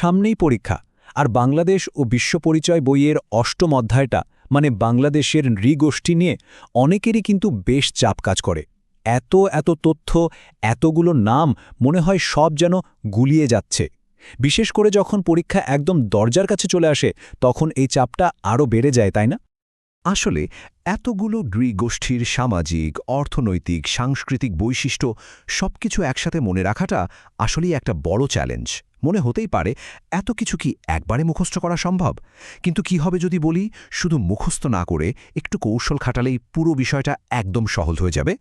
সামনেই পরীক্ষা। আর বাংলাদেশ ও বিশ্ব পরিচয় বইয়ের অষ্টম অধ্যায়টা মানে বাংলাদেশের নৃগোষ্ঠী নিয়ে অনেকেরই কিন্তু বেশ চাপ কাজ করে। এত এত তথ্য, এতগুলো নাম মনে হয় সব যেন গুলিয়ে যাচ্ছে। বিশেষ করে যখন পরীক্ষা একদম দরজার কাছে চলে আসে, তখন এই চাপটা আরও বেড়ে যায়, তাই না? আসলে এতগুলো নৃগোষ্ঠীর সামাজিক, অর্থনৈতিক, সাংস্কৃতিক বৈশিষ্ট্য সবকিছু একসাথে মনে রাখাটা আসলেই একটা বড় চ্যালেঞ্জ। মনে হতেই পারে, এত কিছু কি একবারে মুখস্থ করা সম্ভব? কিন্তু কি হবে যদি বলি, শুধু মুখস্থ না করে একটু কৌশল খাটালেই পুরো বিষয়টা একদম সহজ হয়ে যাবে?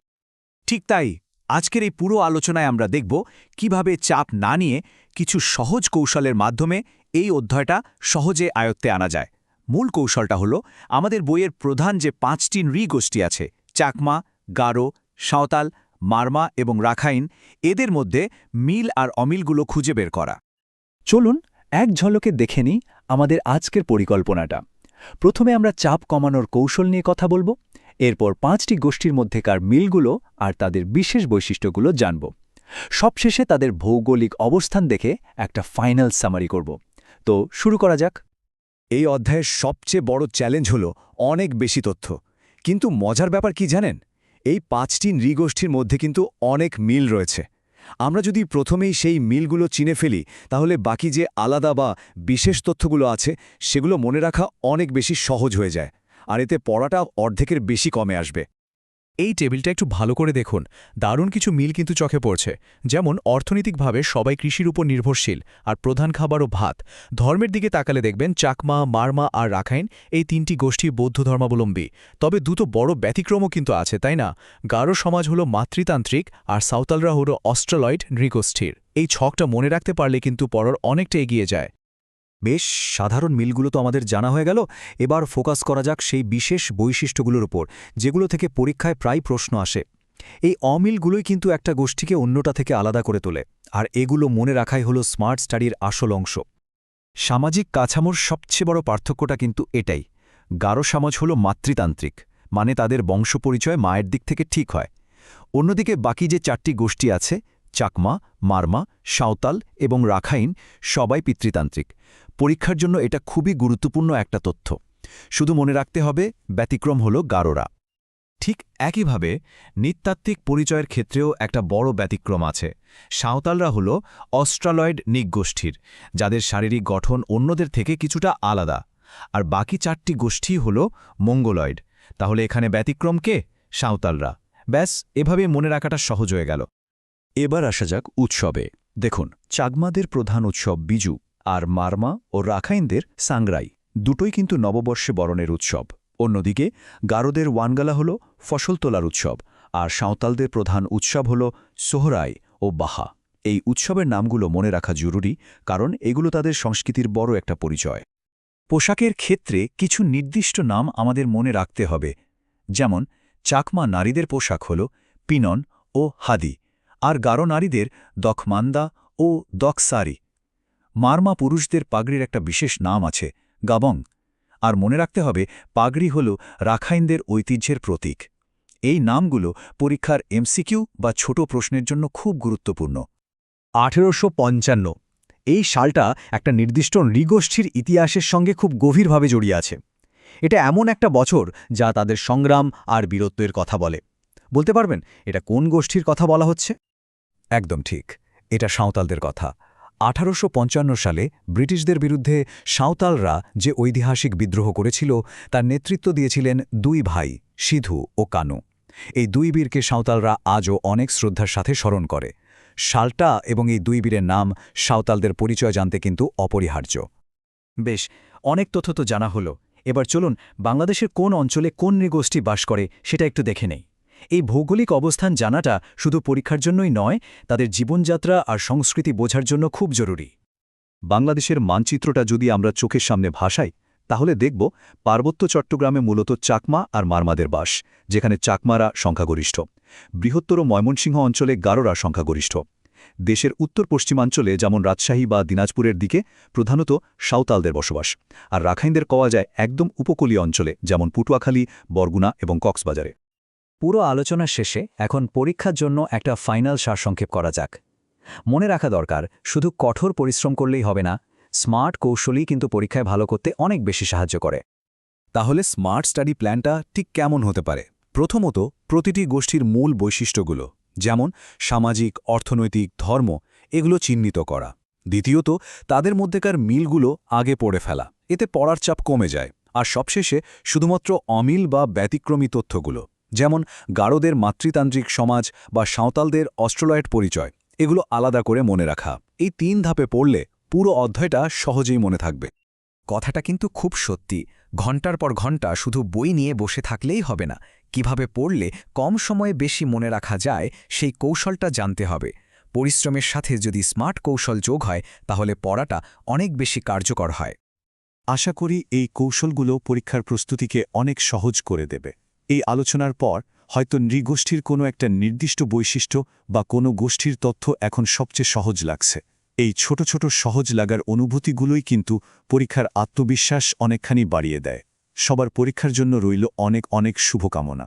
ঠিক তাই, আজকের এই পুরো আলোচনায় আমরা দেখব কীভাবে চাপ না নিয়ে কিছু সহজ কৌশলের মাধ্যমে এই অধ্যায়টা সহজে আয়ত্তে আনা যায়। মূল কৌশলটা হলো, আমাদের বইয়ের প্রধান যে পাঁচটি নৃগোষ্ঠী আছে, চাকমা, গারো, সাঁওতাল, মারমা এবং রাখাইন, এদের মধ্যে মিল আর অমিলগুলো খুঁজে বের করা। চলুন এক ঝলকে দেখে নিই আমাদের আজকের পরিকল্পনাটা। প্রথমে আমরা চাপ কমানোর কৌশল নিয়ে কথা বলব, এরপর পাঁচটি গোষ্ঠীর মধ্যেকার মিলগুলো আর তাদের বিশেষ বৈশিষ্ট্যগুলো জানব। সবশেষে তাদের ভৌগোলিক অবস্থান দেখে একটা ফাইনাল সামারি করব। তো শুরু করা যাক। এই অধ্যায়ের সবচেয়ে বড় চ্যালেঞ্জ হল অনেক বেশি তথ্য। কিন্তু মজার ব্যাপার কি জানেন? এই পাঁচটি নৃগোষ্ঠীর মধ্যে কিন্তু অনেক মিল রয়েছে। আমরা যদি প্রথমেই সেই মিলগুলো চিনে ফেলি, তাহলে বাকি যে আলাদা বা বিশেষ তথ্যগুলো আছে, সেগুলো মনে রাখা অনেক বেশি সহজ হয়ে যায়। আর এতে পড়াটা অর্ধেকের বেশি কমে আসবে। এই টেবিলটা একটু ভালো করে দেখুন। দারুণ কিছু মিল কিন্তু চোখে পড়ছে। যেমন, অর্থনৈতিকভাবে সবাই কৃষির উপর নির্ভরশীল আর প্রধান খাবারও ভাত। ধর্মের দিকে তাকালে দেখবেন, চাকমা, মারমা আর রাখাইন এই তিনটি গোষ্ঠী বৌদ্ধ ধর্মাবলম্বী। তবে দুটো বড় ব্যতিক্রমও কিন্তু আছে, তাই না? গারো সমাজ হলো মাতৃতান্ত্রিক আর সাঁওতালরা হলো অস্ট্রালয়েড নৃগোষ্ঠীর। এই ছকটা মনে রাখতে পারলে কিন্তু পরর অনেকটা এগিয়ে যায়। বেশ, সাধারণ মিলগুলো তো আমাদের জানা হয়ে গেল। এবার ফোকাস করা যাক সেই বিশেষ বৈশিষ্ট্যগুলোর উপর, যেগুলো থেকে পরীক্ষায় প্রায় প্রশ্ন আসে। এই অমিলগুলোই কিন্তু একটা গোষ্ঠীকে অন্যটা থেকে আলাদা করে তোলে, আর এগুলো মনে রাখাই হলো স্মার্ট স্টাডির আসল অংশ। সামাজিক কাছামোর সবচেয়ে বড় পার্থক্যটা কিন্তু এটাই। গারো সমাজ হল মাতৃতান্ত্রিক মানে তাদের বংশপরিচয় মায়ের দিক থেকে ঠিক হয়। অন্যদিকে বাকি যে চারটি গোষ্ঠী আছে, চাকমা, মারমা, সাঁওতাল এবং রাখাইন, সবাই পিতৃতান্ত্রিক। পরীক্ষার জন্য এটা খুবই গুরুত্বপূর্ণ একটা তথ্য। শুধু মনে রাখতে হবে, ব্যতিক্রম হল গারোরা। ঠিক একইভাবে, নৃতাত্ত্বিক পরিচয়ের ক্ষেত্রেও একটা বড় ব্যতিক্রম আছে। সাঁওতালরা হল অস্ট্রালয়েড নিকগোষ্ঠীর যাদের শারীরিক গঠন অন্যদের থেকে কিছুটা আলাদা। আর বাকি চারটি গোষ্ঠী হল মঙ্গলয়েড। তাহলে এখানে ব্যতিক্রম কে? সাঁওতালরা। ব্যাস, এভাবে মনে রাখাটা সহজ হয়ে গেল। এবার আসা যাক উৎসবে। দেখুন চাগমাদের প্রধান উৎসব বিজু। আর মারমা ও রাখাইনদের সাংরাই, দুটোই কিন্তু নববর্ষে বরণের উৎসব। অন্যদিকে গারোদের ওয়ানগালা হল ফসল তোলার উৎসব, আর সাঁওতালদের প্রধান উৎসব হল সোহরাই ও বাহা। এই উৎসবের নামগুলো মনে রাখা জরুরি, কারণ এগুলো তাদের সংস্কৃতির বড় একটা পরিচয়। পোশাকের ক্ষেত্রে কিছু নির্দিষ্ট নাম আমাদের মনে রাখতে হবে, যেমন চাকমা নারীদের পোশাক হল পিনন ও হাদি, আর গারো নারীদের দখমান্দা ও দকসারি মারমা পুরুষদের পাগড়ির একটা বিশেষ নাম আছে, গাবং। আর মনে রাখতে হবে, পাগড়ি হল রাখাইনদের ঐতিহ্যের প্রতীক। এই নামগুলো পরীক্ষার এমসিকিউ বা ছোট প্রশ্নের জন্য খুব গুরুত্বপূর্ণ। আঠেরোশো পঞ্চান্ন। এই সালটা একটা নির্দিষ্ট নৃগোষ্ঠীর ইতিহাসের সঙ্গে খুব গভীরভাবে জড়িয়ে আছে। এটা এমন একটা বছর যা তাদের সংগ্রাম আর বীরত্বের কথা বলে। বলতে পারবেন, এটা কোন গোষ্ঠীর কথা বলা হচ্ছে? একদম ঠিক। এটা সাঁওতালদের কথা। আঠারোশো পঞ্চান্ন সালে ব্রিটিশদের বিরুদ্ধে সাঁওতালরা যে ঐতিহাসিক বিদ্রোহ করেছিল, তার নেতৃত্ব দিয়েছিলেন দুই ভাই, সিধু ও কানু। এই দুই বীরকে সাঁওতালরা আজও অনেক শ্রদ্ধার সাথে স্মরণ করে। শালটা এবং এই দুই বীরের নাম সাঁওতালদের পরিচয় জানতে কিন্তু অপরিহার্য। বেশ, অনেক তথ্য তো জানা হলো। এবার চলুন বাংলাদেশের কোন অঞ্চলে কোন নৃগোষ্ঠী বাস করে সেটা একটু দেখে নেই। এই ভৌগোলিক অবস্থান জানাটা শুধু পরীক্ষার জন্যই নয়, তাদের জীবনযাত্রা আর সংস্কৃতি বোঝার জন্য খুব জরুরি। বাংলাদেশের মানচিত্রটা যদি আমরা চোখের সামনে ভাসাই, তাহলে দেখব পার্বত্য চট্টগ্রামে মূলত চাকমা আর মারমাদের বাস, যেখানে চাকমারা সংখ্যাগরিষ্ঠ। বৃহত্তর ময়মনসিংহ অঞ্চলে গারোরা সংখ্যাগরিষ্ঠ। দেশের উত্তর পশ্চিমাঞ্চলে যেমন রাজশাহী বা দিনাজপুরের দিকে প্রধানত সাঁওতালদের বসবাস, আর রাখাইনদের কওয়া যায় একদম উপকূলীয় অঞ্চলে, যেমন পুটুয়াখালী, বরগুনা এবং কক্সবাজারে। পুরো আলোচনা শেষে এখন পরীক্ষার জন্য একটা ফাইনাল সারসংক্ষেপ করা যাক। মনে রাখা দরকার, শুধু কঠোর পরিশ্রম করলেই হবে না, স্মার্ট কৌশলই কিন্তু পরীক্ষায় ভালো করতে অনেক বেশি সাহায্য করে। তাহলে স্মার্ট স্টাডি প্ল্যানটা ঠিক কেমন হতে পারে? প্রথমত, প্রতিটি গোষ্ঠীর মূল বৈশিষ্ট্যগুলো, যেমন সামাজিক, অর্থনৈতিক, ধর্ম, এগুলো চিহ্নিত করা। দ্বিতীয়ত, তাদের মধ্যেকার মিলগুলো আগে পড়ে ফেলা, এতে পড়ার চাপ কমে যায়, আর সবশেষে শুধুমাত্র অমিল বা ব্যতিক্রমী তথ্যগুলো। যেমন গারোদের মাতৃতান্ত্রিক সমাজ বা সাঁওতালদের অস্ট্রোলয়েড পরিচয়, এগুলো আলাদা করে মনে রাখা। এই তিন ধাপে পড়লে পুরো অধ্যায়টা সহজেই মনে থাকবে। কথাটা কিন্তু খুব সত্যি। ঘণ্টার পর ঘণ্টা শুধু বই নিয়ে বসে থাকলেই হবে না। কীভাবে পড়লে কম সময়ে বেশি মনে রাখা যায়, সেই কৌশলটা জানতে হবে। পরিশ্রমের সাথে যদি স্মার্ট কৌশল যোগ হয়, তাহলে পড়াটা অনেক বেশি কার্যকর হয়। আশা করি এই কৌশলগুলো পরীক্ষার প্রস্তুতিকে অনেক সহজ করে দেবে। এই আলোচনার পর হয়তো নৃগোষ্ঠীর কোনো একটা নির্দিষ্ট বৈশিষ্ট্য বা কোনো গোষ্ঠীর তথ্য এখন সবচেয়ে সহজ লাগছে। এই ছোট ছোট সহজ লাগার অনুভূতিগুলোই কিন্তু পরীক্ষার আত্মবিশ্বাস অনেকখানি বাড়িয়ে দেয়। সবার পরীক্ষার জন্য রইল অনেক অনেক শুভকামনা।